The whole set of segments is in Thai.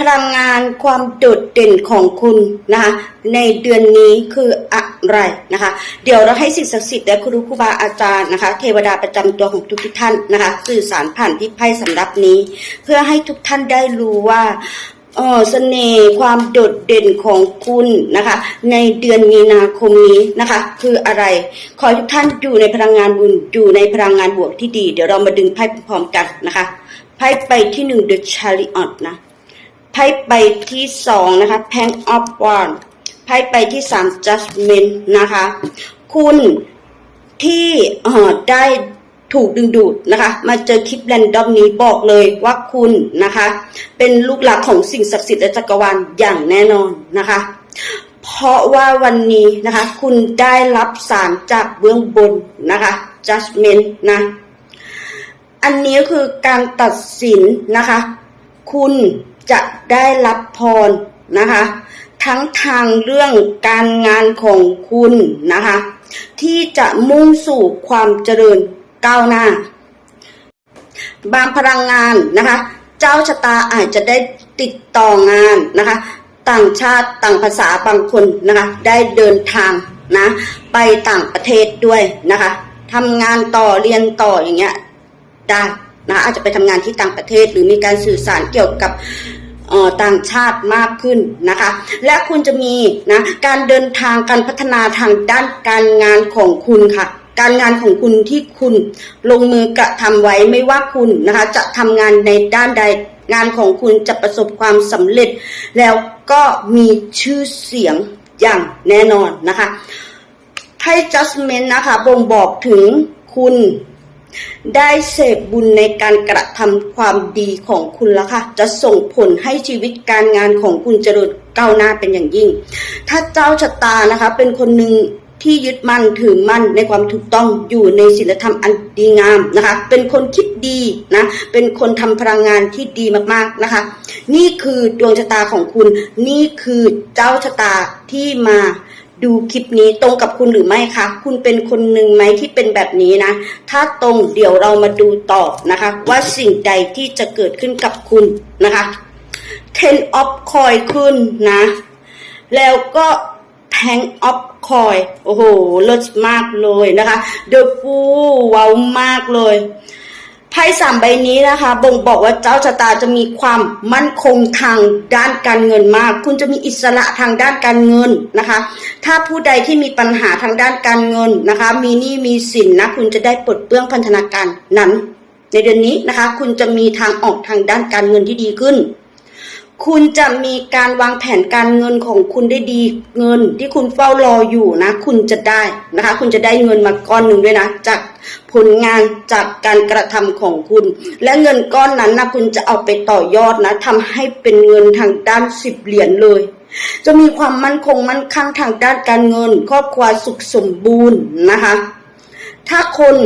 พลังงานความโดดเด่นของคุณนะคะในเดือนนี้คืออะไรนะคะ เดี๋ยวเราให้สิ่งศักดิ์สิทธิ์และครูครูบาอาจารย์นะคะ เทวดาประจำตัวของทุกทุกท่านนะคะ สื่อสารผ่านที่ไพ่สำรับนี้ เพื่อให้ทุกท่านได้รู้ว่าเออเสน่ห์ความโดดเด่นของคุณนะคะ ในเดือนมีนาคมนี้นะคะ คืออะไร ขอให้ทุกท่านอยู่ในพลังงานบุญอยู่ในพลังงานบวกที่ดี เดี๋ยวเรามาดึงไพ่พร้อมกันนะคะไพ่ไปที่หนึ่ง The Chariot นะ ไพ่ไปที่สองนะคะ Pen of Wands ไพ่ไปที่สาม Judgment นะคะ คุณที่ได้ถูกดึงดูดนะคะ มาเจอคลิปแรนดอมนี้บอกเลยว่าคุณนะคะ เป็นลูกหลานของสิ่งศักดิ์สิทธิ์และจักรวาลอย่างแน่นอนนะคะ เพราะว่าวันนี้นะคะ คุณได้รับสารจากเบื้องบนนะคะ judgment นะ อันนี้คือการตัดสินนะคะ คุณ จะได้รับพรนะคะ ทั้งทางเรื่องการงานของคุณนะคะ ที่จะมุ่งสู่ความเจริญก้าวหน้า บางพลังงานนะคะ เจ้าชะตาอาจจะได้ติดต่องานนะคะ ต่างชาติต่างภาษาบางคนนะคะ ได้เดินทางนะไปต่างประเทศด้วยนะคะทำงานต่อเรียนต่ออย่างเงี้ยได้ นะอาจจะไปทำงานที่ต่างประเทศ หรือมีการสื่อสารเกี่ยวกับต่างชาติมากขึ้นนะคะ และคุณจะมีนะการเดินทางการพัฒนาทางด้านการงานของคุณค่ะ การงานของคุณที่คุณลงมือกระทำไว้ไม่ว่าคุณนะคะ จะทำงานในด้านใดงานของคุณจะประสบความสำเร็จ แล้วก็มีชื่อเสียงอย่างแน่นอนนะคะให้ judgment นะคะบ่งบอกถึงคุณ ได้เสพบุญในการกระทำความดีของคุณแล้วค่ะ จะส่งผลให้ชีวิตการงานของคุณเจริญก้าวหน้าเป็นอย่างยิ่ง ถ้าเจ้าชะตานะคะ เป็นคนหนึ่งที่ยึดมั่นถือมั่นในความถูกต้องอยู่ในศีลธรรมอันดีงามนะคะ เป็นคนคิดดีนะ เป็นคนทำพลังงานที่ดีมากๆนะคะ นี่คือดวงชะตาของคุณ นี่คือเจ้าชะตาที่มา ดูคลิปนี้ตรงกับคุณหรือไม่คะ คุณเป็นคนหนึ่งไหมที่เป็นแบบนี้นะ ถ้าตรงเดี๋ยวเรามาดูต่อนะคะ ว่าสิ่งใดที่จะเกิดขึ้นกับคุณนะคะ Ten of Coin ขึ้นนะ แล้วก็ Tank of Coin โอ้โหเลิศมากเลยนะคะ The Fool ว้าวมากเลย ไพ่สามใบนี้นะคะ บ่งบอกว่าเจ้าชะตาจะมีความมั่นคงทางด้านการเงินมาก คุณจะมีอิสระทางด้านการเงินนะคะ ถ้าผู้ใดที่มีปัญหาทางด้านการเงินนะคะ มีหนี้มีสินนะคุณจะได้ปลดเปลื้องพันธนาการนั้น ในเดือนนี้นะคะ คุณจะมีทางออกทางด้านการเงินที่ดีขึ้น คุณจะมีการวางแผนการเงินของคุณได้ดีเงินที่คุณเฝ้ารออยู่นะ คุณจะได้นะคะ คุณจะได้เงินมาก้อนหนึ่งด้วยนะ จากผลงานจากการกระทำของคุณ และเงินก้อนนั้นนะคุณจะเอาไปต่อยอดนะทำให้เป็นเงินทางด้านสิบเหรียญเลย จะมีความมั่นคงมั่นคงทางด้านการเงิน ครอบครัวสุขสมบูรณ์นะคะ ถ้าคน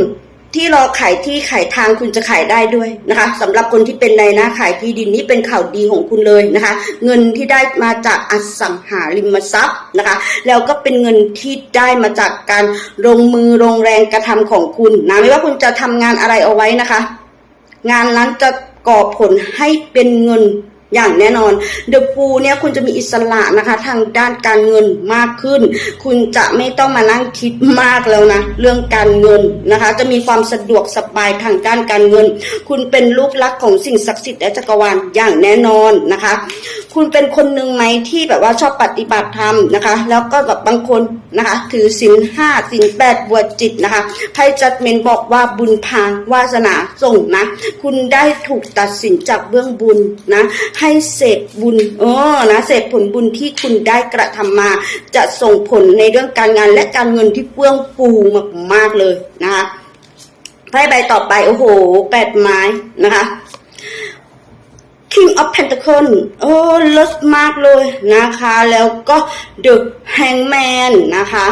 ที่รอขายที่ขายทางคุณจะขายได้ด้วยนะคะสำหรับคนที่เป็นในหน้าขายที่ดินนี่เป็นข่าวดีของคุณเลยนะคะ เงินที่ได้มาจากอสังหาริมทรัพย์นะคะ แล้วก็เป็นเงินที่ได้มาจากการลงมือลงแรงกระทำของคุณนะไม่ว่าคุณจะทำงานอะไรเอาไว้นะคะ งานนั้นจะก่อผลให้เป็นเงิน อย่างแน่นอนเดอะฟูเนี่ยคุณจะมีอิสระนะคะ ทางด้านการเงินมากขึ้น คุณจะไม่ต้องมานั่งคิดมากแล้วนะ เรื่องการเงินนะคะ จะมีความสะดวกสบายทางด้านการเงิน คุณเป็นลูกรักของสิ่งศักดิ์สิทธิ์และจักรวาลอย่างแน่นอนนะคะ คุณเป็นคนหนึ่งไหมที่แบบว่าชอบปฏิบัติธรรมนะคะ แล้วก็แบบบางคนนะคะ ถือศีลห้าศีลแปดบวชจิตนะคะไพ่จัดเมนบอกว่าบุญพาวาสนาส่งนะ คุณได้ถูกตัดสินจากเบื้องบุญนะให้เสพบุญเออนะเสพผลบุญที่คุณได้กระทำมา จะส่งผลในเรื่องการงานและการเงินที่เฟื่องฟูมากๆเลยนะคะไพ่ใบต่อไปโอ้โหแปดไม้นะคะ King of Pentacle โอ้เลิศมากเลยนะคะ แล้วก็ The Hangman นะคะ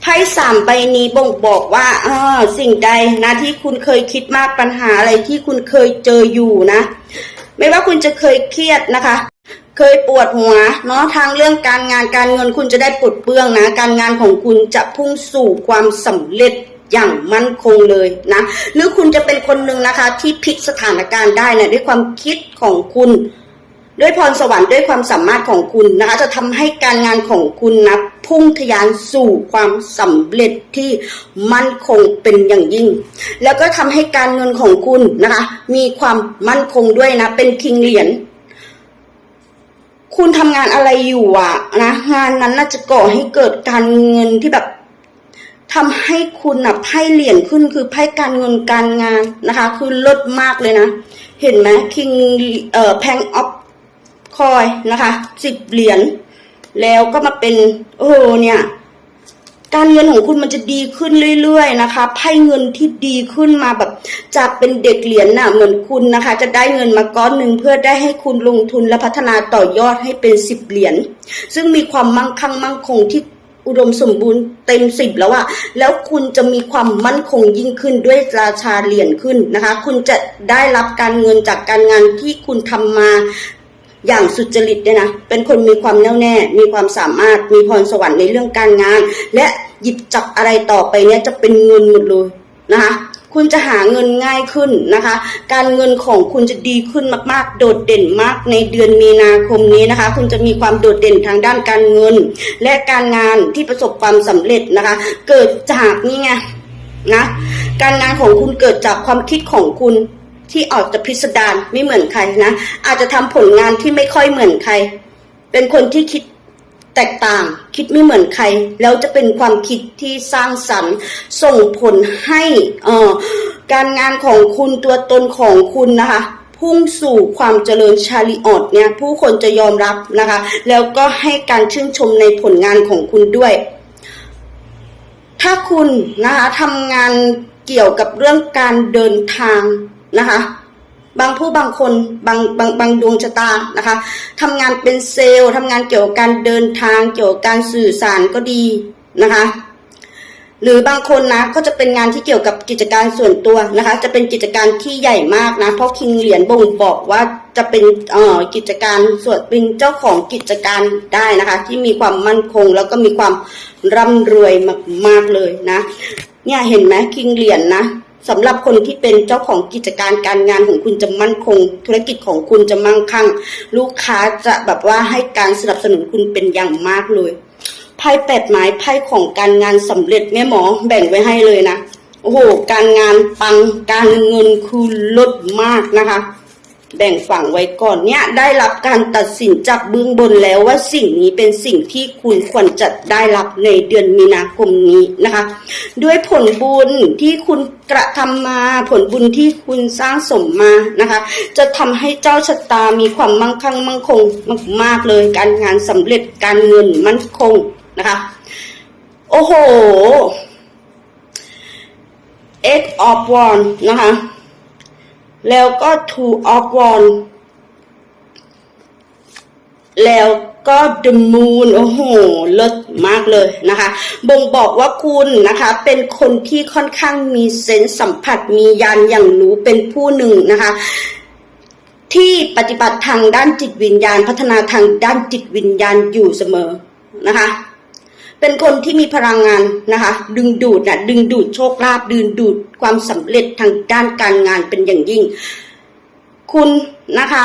ไพ่สามใบนี้บ่งบอกว่าเออสิ่งใดนะที่คุณเคยคิดมากปัญหาอะไรที่คุณเคยเจออยู่นะ ไม่ว่าคุณจะเคยเครียดนะคะ เคยปวดหัวเนาะทางเรื่องการงานการเงินคุณจะได้ปลดเปลื้องนะ การงานของคุณจะพุ่งสู่ความสำเร็จอย่างมั่นคงเลยนะ หรือคุณจะเป็นคนหนึ่งนะคะ ที่พลิกสถานการณ์ได้นะด้วยความคิดของคุณ ด้วยพรสวรรค์ด้วยความสามารถของคุณนะคะจะทำให้การงานของคุณนะพุ่งทะยานสู่ความสำเร็จที่มั่นคงเป็นอย่างยิ่ง แล้วก็ทำให้การเงินของคุณนะคะ มีความมั่นคงด้วยนะ เป็นคิงเหรียญคุณทำงานอะไรอยู่อะนะงานนั้นน่าจะก่อให้เกิดการเงินที่แบบทำให้คุณอะไพ่เหรียญขึ้นคือไพ่การเงินการงานนะคะ คือลดมากเลยนะ เห็นไหมคิงเอ่อแพงออฟ คอยนะคะสิบเหรียญแล้วก็มาเป็นโอ้โหเนี่ย การเงินของคุณมันจะดีขึ้นเรื่อย ๆ นะคะไพ่เงินที่ดีขึ้นมาแบบจากเป็นเด็กเหรียญน่ะเหมือนคุณนะคะ จะได้เงินมาก้อนหนึ่งเพื่อได้ให้คุณลงทุนและพัฒนาต่อยอดให้เป็นสิบเหรียญซึ่งมีความมั่งคั่งมั่งคงที่อุดมสมบูรณ์เต็มสิบแล้วอะแล้วคุณจะมีความมั่นคงยิ่งขึ้นด้วยราชาเหรียญขึ้นนะคะ คุณจะได้รับการเงินจากการงานที่คุณทำมา อย่างสุจริตเนี่ยนะ เป็นคนมีความแน่วแน่ มีความสามารถ มีพรสวรรค์ในเรื่องการงาน และหยิบจับอะไรต่อไปเนี่ยจะเป็นเงินหมดเลยนะคะ คุณจะหาเงินง่ายขึ้นนะคะ การเงินของคุณจะดีขึ้นมากๆ โดดเด่นมากในเดือนมีนาคมนี้นะคะ คุณจะมีความโดดเด่นทางด้านการเงิน และการงานที่ประสบความสำเร็จนะคะ เกิดจากนี่ไงนะ การงานของคุณเกิดจากความคิดของคุณ ที่ออกจะพิสดารไม่เหมือนใครนะ อาจจะทำผลงานที่ไม่ค่อยเหมือนใคร เป็นคนที่คิดแตกต่างคิดไม่เหมือนใคร แล้วจะเป็นความคิดที่สร้างสรรค์ ส่งผลให้อ่อการงานของคุณตัวตนของคุณนะคะ พุ่งสู่ความเจริญชาลิออดเนี่ย ผู้คนจะยอมรับนะคะ แล้วก็ให้การชื่นชมในผลงานของคุณด้วย ถ้าคุณนะคะทำงานเกี่ยวกับเรื่องการเดินทาง นะคะ บางผู้บางคนบางบางบางดวงชะตานะคะทำงานเป็นเซลล์ทำงานเกี่ยวกับการเดินทางเกี่ยวกับการสื่อสารก็ดีนะคะหรือบางคนนะก็จะเป็นงานที่เกี่ยวกับกิจการส่วนตัวนะคะ จะเป็นกิจการที่ใหญ่มากนะเพราะคิงเหรียญบ่งบอกว่าจะเป็นเอ่อกิจการส่วนเป็นเจ้าของกิจการได้นะคะ ที่มีความมั่นคงแล้วก็มีความร่ำรวยมากๆเลยนะ เนี่ยเห็นไหมคิงเหรียญนะ สำหรับคนที่เป็นเจ้าของกิจการการงานของคุณจะมั่นคง ธุรกิจของคุณจะมั่งคั่ง ลูกค้าจะแบบว่าให้การสนับสนุนคุณเป็นอย่างมากเลยไพ่แปดไม้ไพ่ของการงานสำเร็จแม่หมอแบ่งไว้ให้เลยนะโอ้โห การงานปังการเงินคือลดมากนะคะ แบ่งฝั่งไว้ก่อนเนี่ยได้รับการตัดสินจากเบื้องบนแล้วว่าสิ่งนี้เป็นสิ่งที่คุณควรจะได้รับในเดือนมีนาคมนี้นะคะ ด้วยผลบุญที่คุณกระทำมาผลบุญที่คุณสร้างสมมานะคะ จะทำให้เจ้าชะตามีความมั่งคั่งมั่งคงมากๆเลย การงานสำเร็จการเงินมั่นคงนะคะ โอ้โห eight of wands นะคะ แล้วก็ two of wands แล้วก็ the moon โอ้โหเลิศมากเลยนะคะ บ่งบอกว่าคุณนะคะ เป็นคนที่ค่อนข้างมีเซนส์สัมผัสมียานอย่างรู้เป็นผู้หนึ่งนะคะที่ปฏิบัติทางด้านจิตวิญญาณ พัฒนาทางด้านจิตวิญญาณอยู่เสมอนะคะ เป็นคนที่มีพลังงานนะคะ ดึงดูดนะดึงดูดโชคลาภดึงดูดความสำเร็จทางด้านการงานเป็นอย่างยิ่ง คุณนะคะ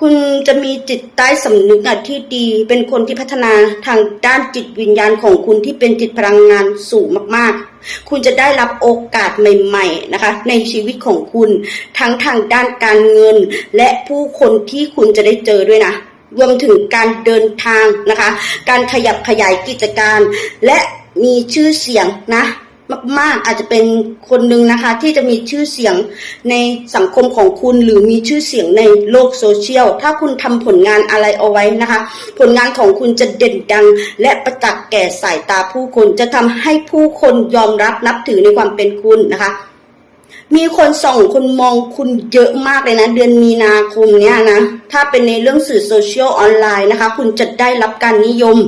คุณจะมีจิตใต้สำนึกที่ดี เป็นคนที่พัฒนาทางด้านจิตวิญญาณของคุณที่เป็นจิตพลังงานสูงมากๆ คุณจะได้รับโอกาสใหม่ๆนะคะ ในชีวิตของคุณทั้งทางด้านการเงิน และผู้คนที่คุณจะได้เจอด้วยนะ รวมถึงการเดินทางนะคะ การขยับขยายกิจการ และมีชื่อเสียงนะมากๆอาจจะเป็นคนหนึ่งนะคะ ที่จะมีชื่อเสียงในสังคมของคุณหรือมีชื่อเสียงในโลกโซเชียล ถ้าคุณทำผลงานอะไรเอาไว้นะคะ ผลงานของคุณจะเด่นดัง และประจักษ์แก่สายตาผู้คนจะทำให้ผู้คนยอมรับนับถือในความเป็นคุณนะคะ มีคนส่องคนมองคุณเยอะมากเลยนะ เดือนมีนาคมเนี้ยนะ ถ้าเป็นในเรื่องสื่อโซเชียลออนไลน์นะคะ คุณจะได้รับการนิยม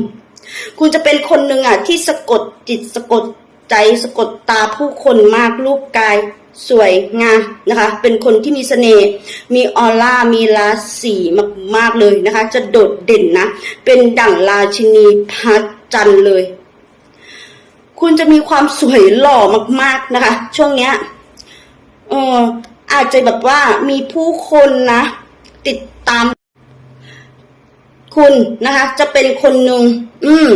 คุณจะเป็นคนหนึ่งอะที่สะกดจิตสะกดใจสะกดตาผู้คนมากรูปกายสวยงามนะคะ เป็นคนที่มีเสน่ห์มีออร่ามีราศีมากๆเลยนะคะ จะโดดเด่นนะ เป็นดั่งราชินีพระจันทร์เลย คุณจะมีความสวยหล่อมากๆนะคะ ช่วงเนี้ย เอออาจจะแบบว่ามีผู้คนนะ ติดตาม คุณนะคะ จะเป็นคนหนึ่งอืม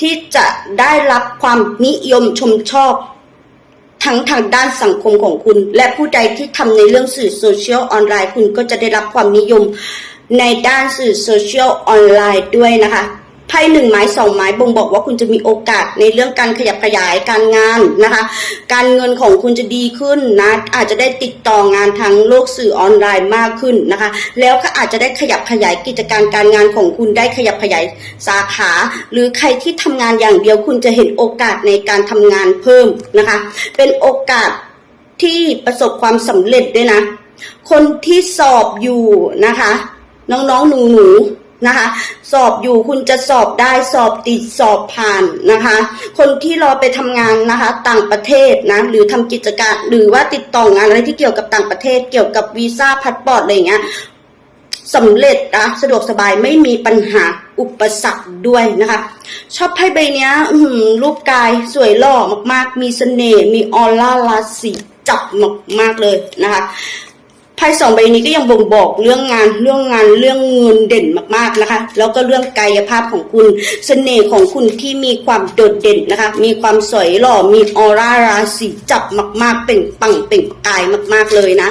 ที่จะได้รับความนิยมชมชอบ ทั้งทางด้านสังคมของคุณ และผู้ใดที่ทำในเรื่องสื่อโซเชียลออนไลน์คุณก็จะได้รับความนิยมในด้านสื่อโซเชียลออนไลน์ด้วยนะคะ ไพ่หนึ่งไม้สองไม้บ่งบอกว่าคุณจะมีโอกาสในเรื่องการขยับขยายการงานนะคะ การเงินของคุณจะดีขึ้นนะอาจจะได้ติดต่องานทางโลกสื่อออนไลน์มากขึ้นนะคะ แล้วก็อาจจะได้ขยับขยายกิจการการงานของคุณได้ขยับขยายสาขา หรือใครที่ทำงานอย่างเดียวคุณจะเห็นโอกาสในการทำงานเพิ่มนะคะ เป็นโอกาสที่ประสบความสำเร็จด้วยนะ คนที่สอบอยู่นะคะ น้องๆหนูๆ นะคะ สอบอยู่คุณจะสอบได้สอบติดสอบผ่านนะคะ คนที่รอไปทำงานนะคะ ต่างประเทศนะหรือทำกิจการหรือว่าติดต่องานอะไรที่เกี่ยวกับต่างประเทศ เกี่ยวกับวีซ่าพาสปอร์ตอะไรอย่างเงี้ยสำเร็จนะสะดวกสบายไม่มีปัญหาอุปสรรคด้วยนะคะ ชอบไพ่ใบเนี้ยรูปกายสวยหล่อมากๆ มีเสน่ห์มีออร่าราศีจับมากๆเลยนะคะ ไพ่สองใบนี้ก็ยังบ่งบอกเรื่องงานเรื่องงานเรื่องเงินเด่นมากๆนะคะ แล้วก็เรื่องกายภาพของคุณเสน่ห์ของคุณที่มีความโดดเด่นนะคะ มีความสวยหล่อมีออร่าราศีจับมากๆ เป็นปังเป็นกายมากๆเลยนะ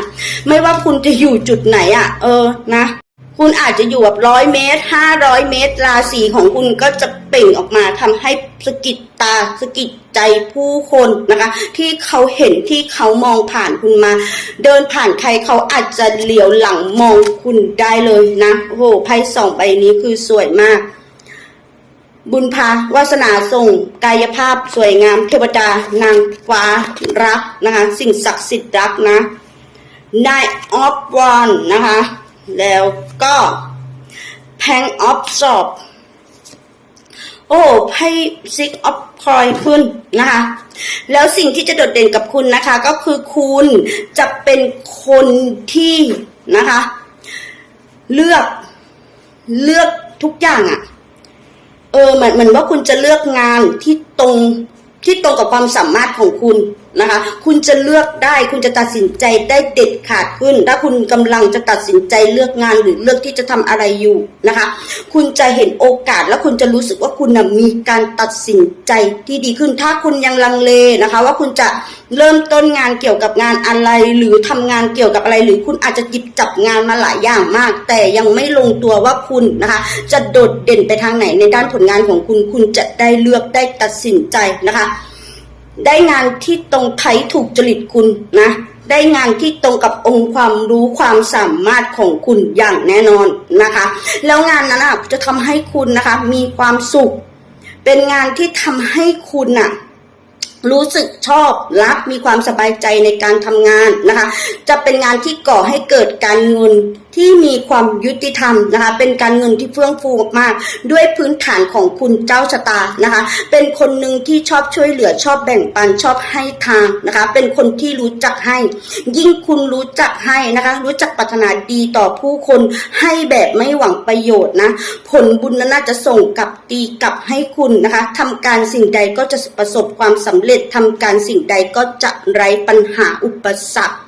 ไม่ว่าคุณจะอยู่จุดไหนอะ่ะ เออนะ คุณอาจจะอยู่แบบร้อยเมตรห้าร้อยเมตร ราศีของคุณก็จะ เปล่งออกมาทำให้สะกิดตาสะกิดใจผู้คนนะคะ ที่เขาเห็นที่เขามองผ่านคุณมา เดินผ่านใครเขาอาจจะเหลียวหลังมองคุณได้เลยนะโอ้โหไพ่สองใบนี้คือสวยมาก บุญพาวาสนาส่งกายภาพสวยงาม เทวดานางฟ้ารักนะคะ สิ่งศักดิ์สิทธิ์รักนะ Nine of Wands นะคะ แล้วก็ Pen of Swords โอ้ให้ซิกออฟพอยขึ้นนะคะ แล้วสิ่งที่จะโดดเด่นกับคุณนะคะ ก็คือคุณจะเป็นคนที่นะคะ เลือกเลือกทุกอย่างอะ เออเหมือนเหมือนว่าคุณจะเลือกงานที่ตรงที่ตรงกับความสามารถของคุณ นะคะ คุณจะเลือกได้ คุณจะตัดสินใจได้เด็ดขาดขึ้น ถ้าคุณกำลังจะตัดสินใจเลือกงานหรือเลือกที่จะทำอะไรอยู่นะคะ คุณจะเห็นโอกาสแล้วคุณจะรู้สึกว่าคุณนะมีการตัดสินใจที่ดีขึ้น ถ้าคุณยังลังเลนะคะ ว่าคุณจะเริ่มต้นงานเกี่ยวกับงานอะไร หรือทำงานเกี่ยวกับอะไร หรือคุณอาจจะหยิบจับงานมาหลายอย่างมาก แต่ยังไม่ลงตัวว่าคุณนะคะ จะโดดเด่นไปทางไหนในด้านผลงานของคุณ คุณจะได้เลือกได้ตัดสินใจนะคะ ได้งานที่ตรงไทยถูกจริตคุณนะ ได้งานที่ตรงกับองค์ความรู้ความสามารถของคุณอย่างแน่นอนนะคะ แล้วงานนั้นอะจะทำให้คุณนะคะ มีความสุข เป็นงานที่ทำให้คุณน่ะ รู้สึกชอบรักมีความสบายใจในการทำงานนะคะ จะเป็นงานที่ก่อให้เกิดการเงินที่มีความยุติธรรมนะคะ เป็นการเงินที่เฟื่องฟูมากๆด้วยพื้นฐานของคุณเจ้าชะตานะคะ เป็นคนหนึ่งที่ชอบช่วยเหลือชอบแบ่งปันชอบให้ทางนะคะ เป็นคนที่รู้จักให้ ยิ่งคุณรู้จักให้นะคะ รู้จักปรารถนาดีต่อผู้คนให้แบบไม่หวังประโยชน์นะผลบุญนั้นน่าจะส่งกลับตีกลับให้คุณนะคะทำการสิ่งใดก็จะประสบความสำเร็จทำการสิ่งใดก็จะไร้ปัญหาอุปสรรค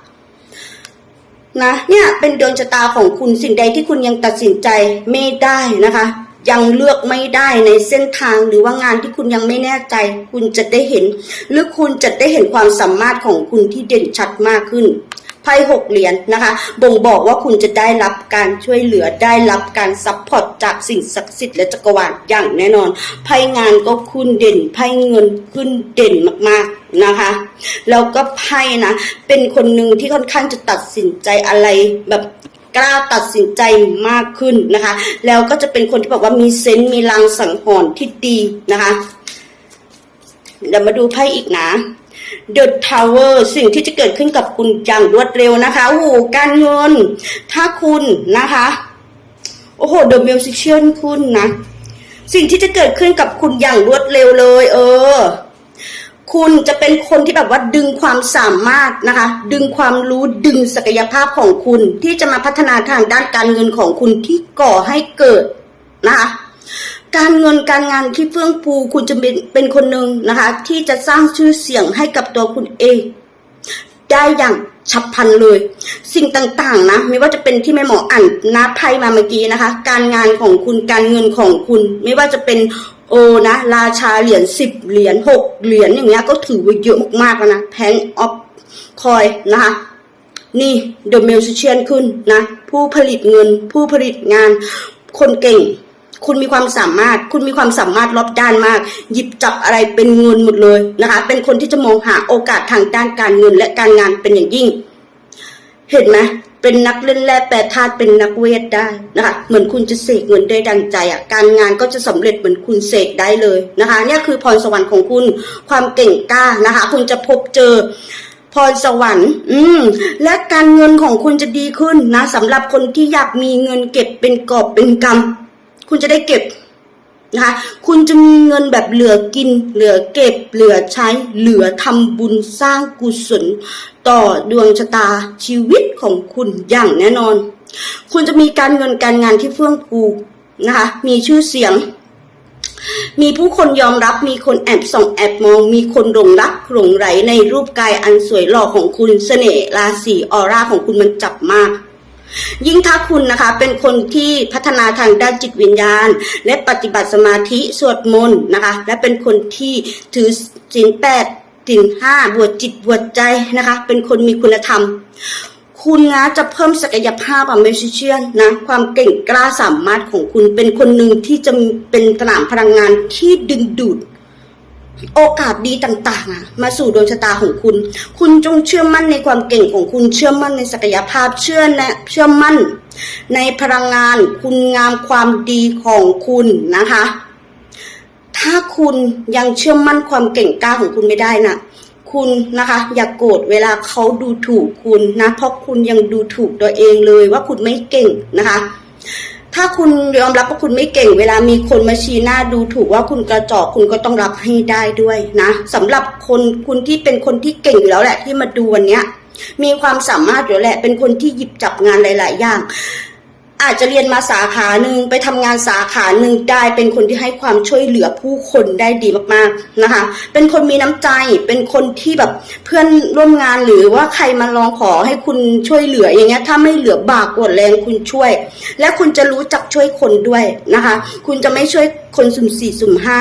นะเนี่ยเป็นดวงชะตาของคุณสิ่งใดที่คุณยังตัดสินใจไม่ได้นะคะ ยังเลือกไม่ได้ในเส้นทางหรือว่างานที่คุณยังไม่แน่ใจ คุณจะได้เห็น หรือคุณจะได้เห็นความสามารถของคุณที่เด่นชัดมากขึ้น ไพ่หกเหรียญนะคะ บ่งบอกว่าคุณจะได้รับการช่วยเหลือได้รับการซัพพอร์ตจากสิ่งศักดิ์สิทธิ์และจักรวาลอย่างแน่นอน ไพ่งานก็ขึ้นเด่น ไพ่เงินขึ้นเด่นมากๆนะคะ แล้วก็ไพ่นะ เป็นคนหนึ่งที่ค่อนข้างจะตัดสินใจอะไรแบบกล้าตัดสินใจมากขึ้นนะคะ แล้วก็จะเป็นคนที่บอกว่ามีเซนส์มีลางสังหรณ์ที่ดีนะคะ เดี๋ยวมาดูไพ่อีกนะ The Tower สิ่งที่จะเกิดขึ้นกับคุณอย่างรวดเร็วนะคะโอ้โหการเงิน ถ้าคุณนะคะ โอ้โห The Musician คุณนะ สิ่งที่จะเกิดขึ้นกับคุณอย่างรวดเร็วเลย เออ คุณจะเป็นคนที่แบบว่าดึงความสามารถนะคะ ดึงความรู้ดึงศักยภาพของคุณ ที่จะมาพัฒนาทางด้านการเงินของคุณที่ก่อให้เกิดนะคะ การเงินการงานที่เฟื่องฟูคุณจะเป็นเป็นคนหนึ่งนะคะ ที่จะสร้างชื่อเสียงให้กับตัวคุณเอง ได้อย่างฉับพลันเลย สิ่งต่างๆนะไม่ว่าจะเป็นที่แม่หมออ่านนับไพ่มาเมื่อกี้นะคะ การงานของคุณการเงินของคุณ ไม่ว่าจะเป็นโอนะ ราชาเหรียญสิบเหรียญหกเหรียญอย่างเงี้ยก็ถือว่าเยอะมากๆแล้วนะแพงออฟคอยนะคะนี่ The Musician ขึ้นนะ ผู้ผลิตเงินผู้ผลิตงานคนเก่ง คุณมีความสามารถ คุณมีความสามารถรอบด้านมาก หยิบจับอะไรเป็นเงินหมดเลยนะคะ เป็นคนที่จะมองหาโอกาสทางด้านการเงินและการงานเป็นอย่างยิ่ง เห็นไหมเป็นนักเล่นแร่แปรธาตุเป็นนักเวทได้นะคะ เหมือนคุณจะเสกเงินได้ดังใจอะการงานก็จะสำเร็จเหมือนคุณเสกได้เลยนะคะเนี่ยคือพรสวรรค์ของคุณความเก่งกล้านะคะ คุณจะพบเจอพรสวรรค์ อืม และการเงินของคุณจะดีขึ้นนะสำหรับคนที่อยากมีเงินเก็บเป็นกอบเป็นกำ คุณจะได้เก็บนะคะ คุณจะมีเงินแบบเหลือกิน เหลือเก็บ เหลือใช้ เหลือทำบุญสร้างกุศล ต่อดวงชะตาชีวิตของคุณอย่างแน่นอน คุณจะมีการเงินการงานที่เฟื่องฟูนะคะ มีชื่อเสียง มีผู้คนยอมรับ มีคนแอบส่องแอบมอง มีคนหลงรักหลงไหลในรูปกายอันสวยหล่อของคุณ เสน่ห์ราศีออร่าของคุณมันจับมาก ยิ่งถ้าคุณนะคะเป็นคนที่พัฒนาทางด้านจิตวิญญาณ และปฏิบัติสมาธิสวดมนต์นะคะ และเป็นคนที่ถือศีลแปดศีลห้าบวชจิตบวชใจนะคะ เป็นคนมีคุณธรรม คุณนะจะเพิ่มศักยภาพอะเมชิเชียนนะความเก่งกล้าสามารถของคุณเป็นคนหนึ่งที่จะเป็นสนามพลังงานที่ดึงดูด โอกาสดีต่างๆ มาสู่ดวงชะตาของคุณ คุณจงเชื่อมั่นในความเก่งของคุณ เชื่อมั่นในศักยภาพ เชื่อนะเชื่อมั่น ในพลังงาน คุณงามความดีของคุณนะคะ ถ้าคุณยังเชื่อมั่นความเก่งกล้าของคุณไม่ได้นะคุณนะคะ อย่ากโกรธเวลาเขาดูถูกคุณนะ เพราะคุณยังดูถูกตัวเองเลยว่าคุณไม่เก่งนะคะ ถ้าคุณยอมรับว่าคุณไม่เก่ง เวลามีคนมาชี้หน้าดูถูกว่าคุณกระจอกคุณก็ต้องรับให้ได้ด้วยนะสำหรับคนคุณที่เป็นคนที่เก่งอยู่แล้วแหละที่มาดูวันเนี้ยมีความสามารถอยู่แหละ เป็นคนที่หยิบจับงานหลาย ๆ อย่าง อาจจะเรียนมาสาขาหนึ่งไปทำงานสาขาหนึ่งได้ เป็นคนที่ให้ความช่วยเหลือผู้คนได้ดีมากๆนะคะ เป็นคนมีน้ำใจ เป็นคนที่แบบเพื่อนร่วมงานหรือว่าใครมาลองขอให้คุณช่วยเหลืออย่างเงี้ย ถ้าไม่เหลือบากกดแรงคุณช่วย และคุณจะรู้จักช่วยคนด้วยนะคะ คุณจะไม่ช่วยคนสุ่มสี่สุ่มห้า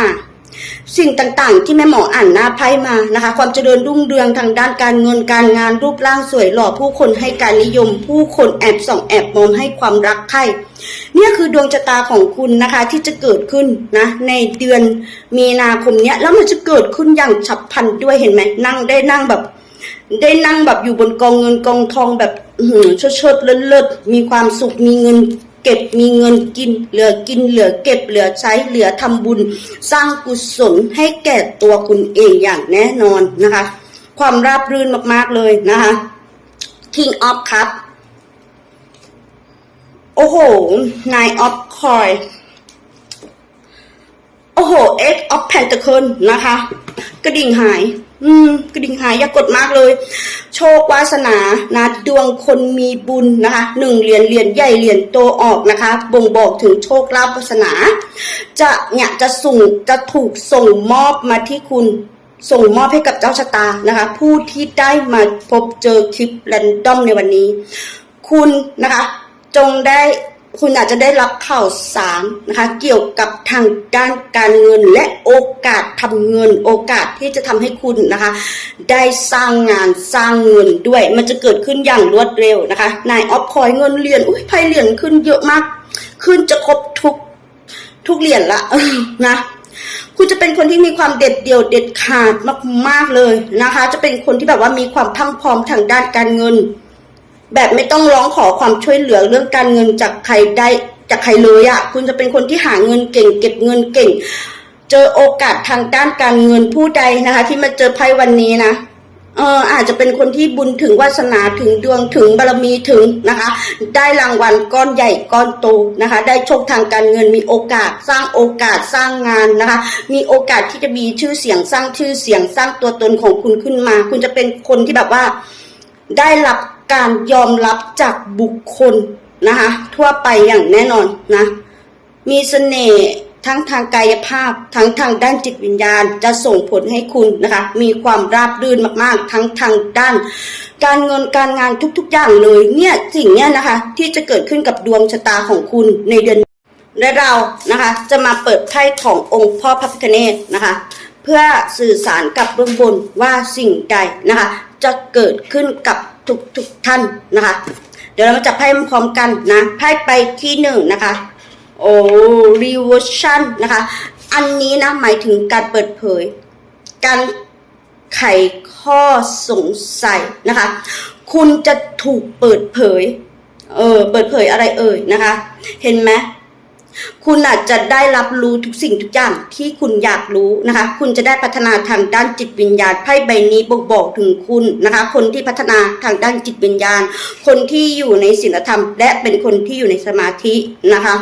สิ่งต่างๆ ที่แม่หมออ่านหน้าไพ่มานะคะ ความเจริญรุ่งเรืองทางด้านการเงินการงานรูปร่างสวยหล่อผู้คนให้การนิยม ผู้คนแอบส่องแอบมองให้ความรักใคร่เนี่ยคือดวงชะตาของคุณนะคะที่จะเกิดขึ้นนะในเดือนมีนาคมเนี้ยแล้วมันจะเกิดขึ้นอย่างฉับพลันด้วยเห็นไหมนั่งได้นั่งแบบ ได้นั่งแบบอยู่บนกองเงินกองทองแบบหือเชิดเชิดเลิศเลิศมีความสุขมีเงิน เก็บมีเงินกิน เหลือกินเหลือเก็บเหลือใช้เหลือทำบุญ สร้างกุศลให้แก่ตัวคุณเองอย่างแน่นอนนะคะ ความราบรื่นมากๆเลยนะคะ King of Cup โอ้โห Nine of Coin โอ้โห Eight of Pentacle นะคะ กระดิ่งหาย อืมกระดิ่งหายอย่ากดมากเลย โชควาสนานะดวงคนมีบุญนะคะหนึ่งเหรียญเหรียญใหญ่เหรียญโตออกนะคะ บ่งบอกถึงโชคลาภวาสนา จะเนี่ยจะส่งจะถูกส่งมอบมาที่คุณส่งมอบให้กับเจ้าชะตานะคะ ผู้ที่ได้มาพบเจอคลิปแรนดอมในวันนี้ คุณนะคะ จงได้ คุณอาจจะได้รับข่าวสารนะคะ เกี่ยวกับทางด้านการเงินและโอกาสทำเงิน โอกาสที่จะทำให้คุณนะคะ ได้สร้างงานสร้างเงินด้วย มันจะเกิดขึ้นอย่างรวดเร็วนะคะนายออฟคอยเงินเหรียญอุ้ยไพ่เหรียญขึ้นเยอะมาก ขึ้นจะครบทุกทุกเหรียญละนะคุณจะเป็นคนที่มีความเด็ดเดี่ยวเด็ดขาดมากๆเลยนะคะ จะเป็นคนที่แบบว่ามีความพังพร้อมทางด้านการเงิน แบบไม่ต้องร้องขอความช่วยเหลือเรื่องการเงินจากใครได้จากใครเลยอะ่ะ คุณจะเป็นคนที่หาเงินเก่ง เก็บเงินเก่ง เจอโอกาสทางด้านการเงินผู้ใดนะคะ ที่มาเจอไพ่วันนี้นะเอออาจจะเป็นคนที่บุญถึงวาสนาถึงดวงถึงบารมีถึงนะคะ ได้รางวัลก้อนใหญ่ก้อนโตนะคะ ได้โชคทางการเงินมีโอกาสสร้างโอกาสสร้างงานนะคะ มีโอกาสที่จะมีชื่อเสียงสร้างชื่อเสียงสร้างตัวตนของคุณขึ้นมา คุณจะเป็นคนที่แบบว่า ได้รับ การยอมรับจากบุคคลนะคะทั่วไปอย่างแน่นอนนะมีเสน่ห์ทั้งทางกายภาพ ทั้งทางด้านจิตวิญญาณจะส่งผลให้คุณนะคะมีความราบรื่นมากๆ ทั้งทางด้าน การเงินการงานทุกๆ อย่างเลยเนี่ยสิ่งเนี้ยนะคะที่จะเกิดขึ้นกับดวงชะตาของคุณในเดือนและเรานะคะจะมาเปิดไพ่ขององค์พ่อพระพิฆเนศนะคะเพื่อสื่อสารกับเบื้องบนว่าสิ่งใดนะคะจะเกิดขึ้นกับ ทุกทุกท่านนะคะ เดี๋ยวเรามาจับไพ่พร้อมกันนะไพ่ไปที่หนึ่งนะคะโอ้ reversion นะคะ อันนี้นะหมายถึงการเปิดเผย การไขข้อสงสัยนะคะ คุณจะถูกเปิดเผย เออ เปิดเผยอะไรเอ่ยนะคะ เห็นไหม คุณอาจจะได้รับรู้ทุกสิ่งทุกอย่างที่คุณอยากรู้นะคะ คุณจะได้พัฒนาทางด้านจิตวิญญาณไพ่ใบนี้บอกบอกถึงคุณนะคะ คนที่พัฒนาทางด้านจิตวิญญาณ คนที่อยู่ในศีลธรรม และเป็นคนที่อยู่ในสมาธินะคะ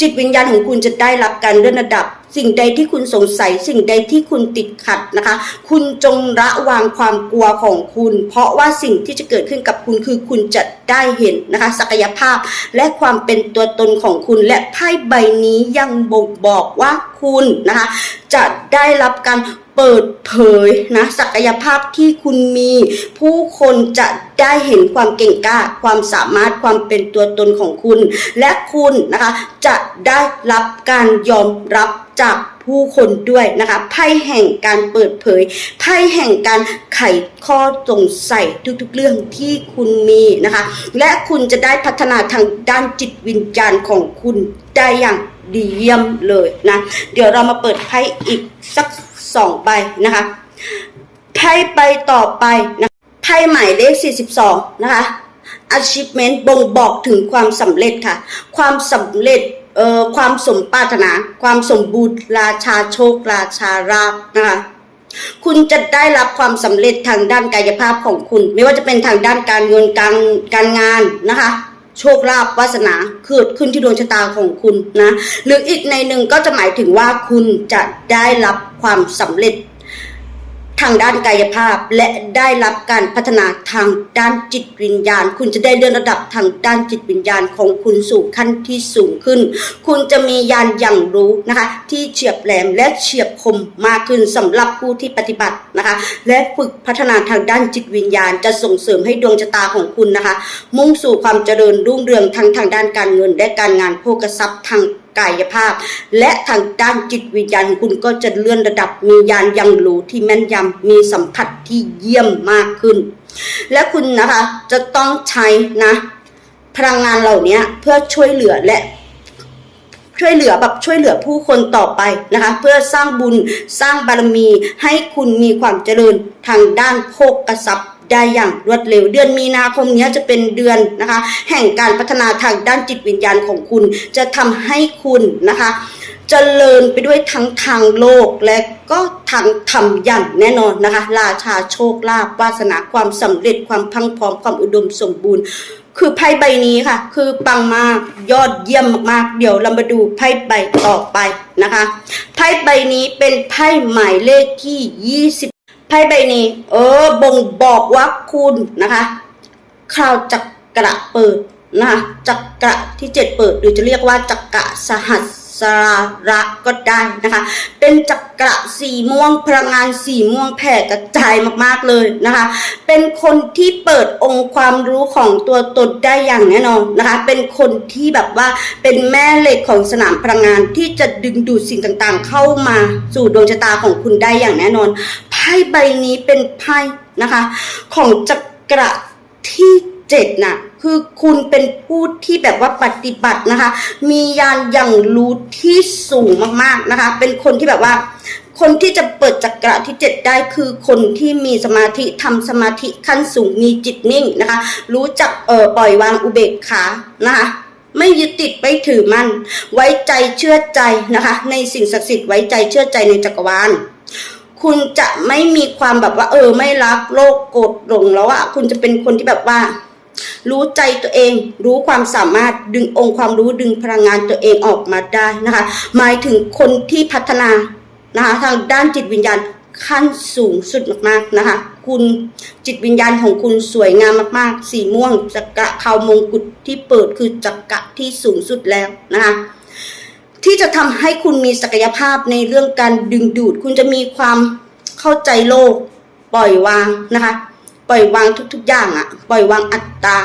จิตวิญญาณของคุณจะได้รับการเลื่อนระดับ สิ่งใดที่คุณสงสัย สิ่งใดที่คุณติดขัดนะคะ คุณจงระวางความกลัวของคุณ เพราะว่าสิ่งที่จะเกิดขึ้นกับคุณคือคุณจะได้เห็นนะคะ ศักยภาพและความเป็นตัวตนของคุณ และไพ่ใบนี้ยังบ่งบอกว่าคุณนะคะ จะได้รับการเปิดเผยนะศักยภาพที่คุณมี ผู้คนจะได้เห็นความเก่งกล้า ความสามารถความเป็นตัวตนของคุณ และคุณนะคะ จะได้รับการยอมรับ จากผู้คนด้วยนะคะไพ่แห่งการเปิดเผยไพ่แห่งการไขข้อสงสัยทุกๆเรื่องที่คุณมีนะคะ และคุณจะได้พัฒนาทางด้านจิตวิญญาณของคุณได้อย่างดีเยี่ยมเลยนะ เดี๋ยวเรามาเปิดไพ่อีกสักสองใบนะคะไพ่ใบต่อไปนะไพ่หมายเลข 42 นะคะ achievement บ่งบอกถึงความสำเร็จค่ะ ความสำเร็จ อ่อความสมปรารถนา ความสมบูรณ์ราชาโชค ราชาราบนะคะคุณจะได้รับความสำเร็จทางด้านกายภาพของคุณ ไม่ว่าจะเป็นทางด้านการเงินการการงานนะคะ โชคลาภวาสนาเกิดขึ้นที่ดวงชะตาของคุณนะหรืออีกในหนึ่งก็จะหมายถึงว่าคุณจะได้รับความสำเร็จ ทางด้านกายภาพ และได้รับการพัฒนาทางด้านจิตวิญญาณ คุณจะได้เลื่อนระดับทางด้านจิตวิญญาณของคุณสู่ขั้นที่สูงขึ้น คุณจะมียานอย่างรู้นะคะ ที่เฉียบแหลมและเฉียบคมมากขึ้นสำหรับผู้ที่ปฏิบัตินะคะ และฝึกพัฒนาทางด้านจิตวิญญาณ จะส่งเสริมให้ดวงชะตาของคุณนะคะ มุ่งสู่ความเจริญรุ่งเรืองทั้งทางด้านการเงินและการงานโภคทรัพย์ทาง กายภาพ และทางด้านจิตวิญญาณของคุณก็จะเลื่อนระดับมียานยังรู้ที่แม่นยำมีสัมผัสที่เยี่ยมมากขึ้น และคุณนะคะจะต้องใช้นะ พลังงานเหล่านี้เพื่อช่วยเหลือและช่วยเหลือแบบช่วยเหลือผู้คนต่อไปนะคะ เพื่อสร้างบุญสร้างบารมีให้คุณมีความเจริญทางด้านโภคทรัพย์ ได้อย่างรวดเร็ว เดือนมีนาคมนี้จะเป็นเดือนนะคะ แห่งการพัฒนาทางด้านจิตวิญญาณของคุณ จะทำให้คุณนะคะเจริญไปด้วยทั้งทางโลกและก็ทางธรรมอย่างแน่นอนนะคะ ราชาโชคลาภวาสนาความสำเร็จความพังพร้อมความอุดมสมบูรณ์ คือไพ่ใบนี้ค่ะ คือปังมากยอดเยี่ยมมากๆ เดี๋ยวเรามาดูไพ่ใบต่อไปนะคะ ไพ่ใบนี้เป็นไพ่หมายเลขที่ 20 ไพ่ใบนี้ เออ บ่งบอกว่าคุณนะคะคราวจักระเปิดนะคะจักระที่เจ็ดเปิดหรือจะเรียกว่าจักระสหัสสาระก็ได้นะคะ เป็นจักระสีม่วงพลังงานสีม่วงแผ่กระจายมากๆเลยนะคะ เป็นคนที่เปิดองค์ความรู้ของตัวตนได้อย่างแน่นอนนะคะ เป็นคนที่แบบว่าเป็นแม่เหล็กของสนามพลังงานที่จะดึงดูดสิ่งต่างๆ เข้ามาสู่ดวงชะตาของคุณได้อย่างแน่นอน ไพ่ใบนี้เป็นไพ่นะคะ ของจักระที่เจ็ดน่ะคือคุณเป็นผู้ที่แบบว่าปฏิบัตินะคะ มียานอย่างรู้ที่สูงมากๆนะคะ เป็นคนที่แบบว่า คนที่จะเปิดจักระที่เจ็ดได้คือคนที่มีสมาธิทำสมาธิขั้นสูงมีจิตนิ่งนะคะ รู้จักเอ่อปล่อยวางอุเบกขานะคะไม่ยึดติดไม่ถือมัน ไว้ใจเชื่อใจนะคะ ในสิ่งศักดิ์สิทธิ์ไว้ใจเชื่อใจในจักรวาล คุณจะไม่มีความแบบว่า เออ ไม่รักโลกโกรธหลงแล้วอะคุณจะเป็นคนที่แบบว่า รู้ใจตัวเอง รู้ความสามารถดึงองค์ความรู้ดึงพลังงานตัวเองออกมาได้นะคะ หมายถึงคนที่พัฒนานะคะทางด้านจิตวิญญาณขั้นสูงสุดมากๆนะคะ คุณจิตวิญญาณของคุณสวยงามมากๆ สีม่วงจักระเขามงกุฎที่เปิดคือจักระที่สูงสุดแล้วนะคะ ที่จะทำให้คุณมีศักยภาพในเรื่องการดึงดูด คุณจะมีความเข้าใจโลก ปล่อยวางนะคะ ปล่อยวางทุกๆอย่างอะปล่อยวางอัตตา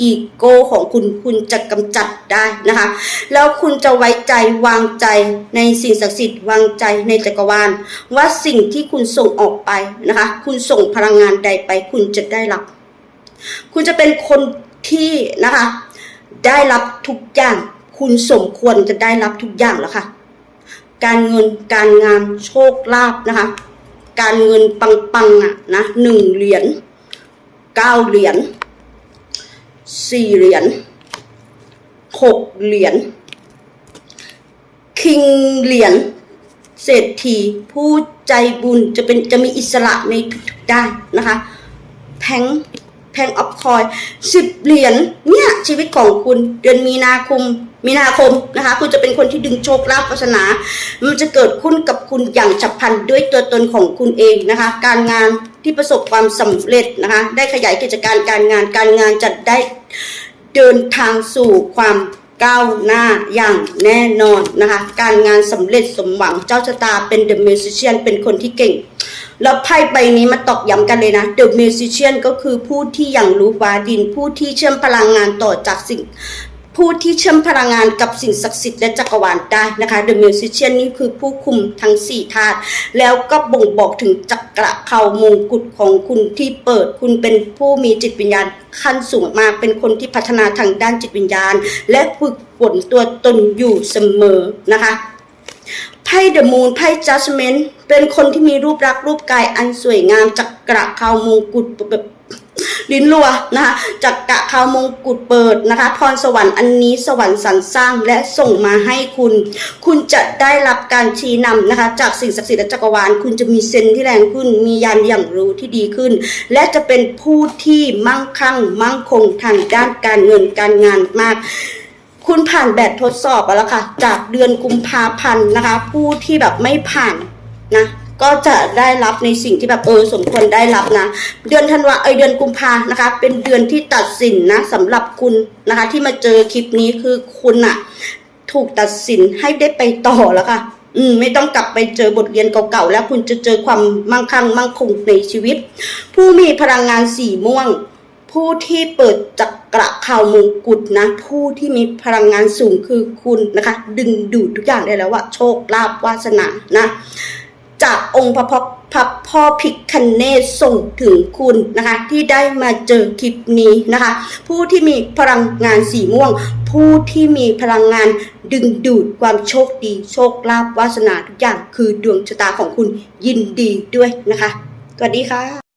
อีโก้ของคุณคุณจะกำจัดได้นะคะ แล้วคุณจะไว้ใจวางใจในสิ่งศักดิ์สิทธิ์วางใจในจักรวาล ว่าสิ่งที่คุณส่งออกไปนะคะ คุณส่งพลังงานใดไป คุณจะได้รับ คุณจะเป็นคนที่นะคะ ได้รับทุกอย่าง คุณสมควรจะได้รับทุกอย่างแล้วค่ะ การเงินการงานโชคลาภนะคะ การเงินปังๆอะนะหนึ่งเหรียญเก้าเหรียญสี่เหรียญหกเหรียญคิงเหรียญเศรษฐีผู้ใจบุญจะเป็นจะมีอิสระในทุกๆด้านนะคะแพง แพงออฟคอยสิบเหรียญเนี่ยชีวิตของคุณเดือนมีนาคมมีนาคมนะคะ คุณจะเป็นคนที่ดึงโชคลาภวาสนา มันจะเกิดขึ้นกับคุณอย่างฉับพลันด้วยตัวตนของคุณเองนะคะ การงานที่ประสบความสำเร็จนะคะ ได้ขยายกิจการการงานการงานจะได้เดินทางสู่ความ ก้าวหน้าอย่างแน่นอนนะคะ การงานสำเร็จสมหวังเจ้าชะตาเป็น The Musician เป็นคนที่เก่ง แล้วไพ่ใบนี้มาตอกย้ำกันเลยนะ The Musician ก็คือผู้ที่อย่างรู้ฟ้าดินผู้ที่เชื่อมพลังงานต่อจากสิ่ง ผู้ที่เชื่อมพลังงานกับสิ่งศักดิ์สิทธิ์และจักรวาลได้นะคะ The Musician นี่คือผู้คุมทั้ง 4 ธาตุแล้วก็บ่งบอกถึงจักระเขามงกุฎของคุณที่เปิดคุณเป็นผู้มีจิตวิญญาณขั้นสูงมากเป็นคนที่พัฒนาทางด้านจิตวิญญาณ และฝึกฝนตัวตนอยู่เสมอนะคะไพ่เดอะมูนไพ่จัสเมนเป็นคนที่มีรูปรักษ์รูปกายอันสวยงามจักระเขามงกุฎแบบ ลิ้นรัวนะคะจักระเขามงกุฎเปิดนะคะ พรสวรรค์อันนี้สวรรค์สรรสร้างและส่งมาให้คุณ คุณจะได้รับการชี้นำนะคะ จากสิ่งศักดิ์สิทธิ์และจักรวาล คุณจะมีเซนที่แรงขึ้น มียานอย่างรู้ที่ดีขึ้น และจะเป็นผู้ที่มั่งคั่ง มั่งคงทางด้านการเงินการงานมากคุณผ่านแบบทดสอบแล้วค่ะ จากเดือนกุมภาพันธ์นะคะ ผู้ที่แบบไม่ผ่านนะ ก็จะได้รับในสิ่งที่แบบเออสมควรได้รับนะ เดือนธันวาเอยเดือนกุมภานะคะ เป็นเดือนที่ตัดสินนะสำหรับคุณนะคะ ที่มาเจอคลิปนี้คือคุณอะถูกตัดสินให้ได้ไปต่อแล้วค่ะ อืม ไม่ต้องกลับไปเจอบทเรียนเก่าๆ แล้วคุณจะเจอความมั่งคั่งมั่งคงในชีวิต ผู้มีพลังงานสีม่วง ผู้ที่เปิดจักระข่าวมงกุฎนะ ผู้ที่มีพลังงานสูงคือคุณนะคะ ดึงดูดทุกอย่างได้แล้วว่าโชคลาภวาสนานะ จากองค์พระพพระพ่อพิคเนศส่งถึงคุณนะคะ ที่ได้มาเจอคลิปนี้นะคะ ผู้ที่มีพลังงานสีม่วง ผู้ที่มีพลังงานดึงดูดความโชคดี โชคลาภวาสนาทุกอย่างคือดวงชะตาของคุณยินดีด้วยนะคะสวัสดีค่ะ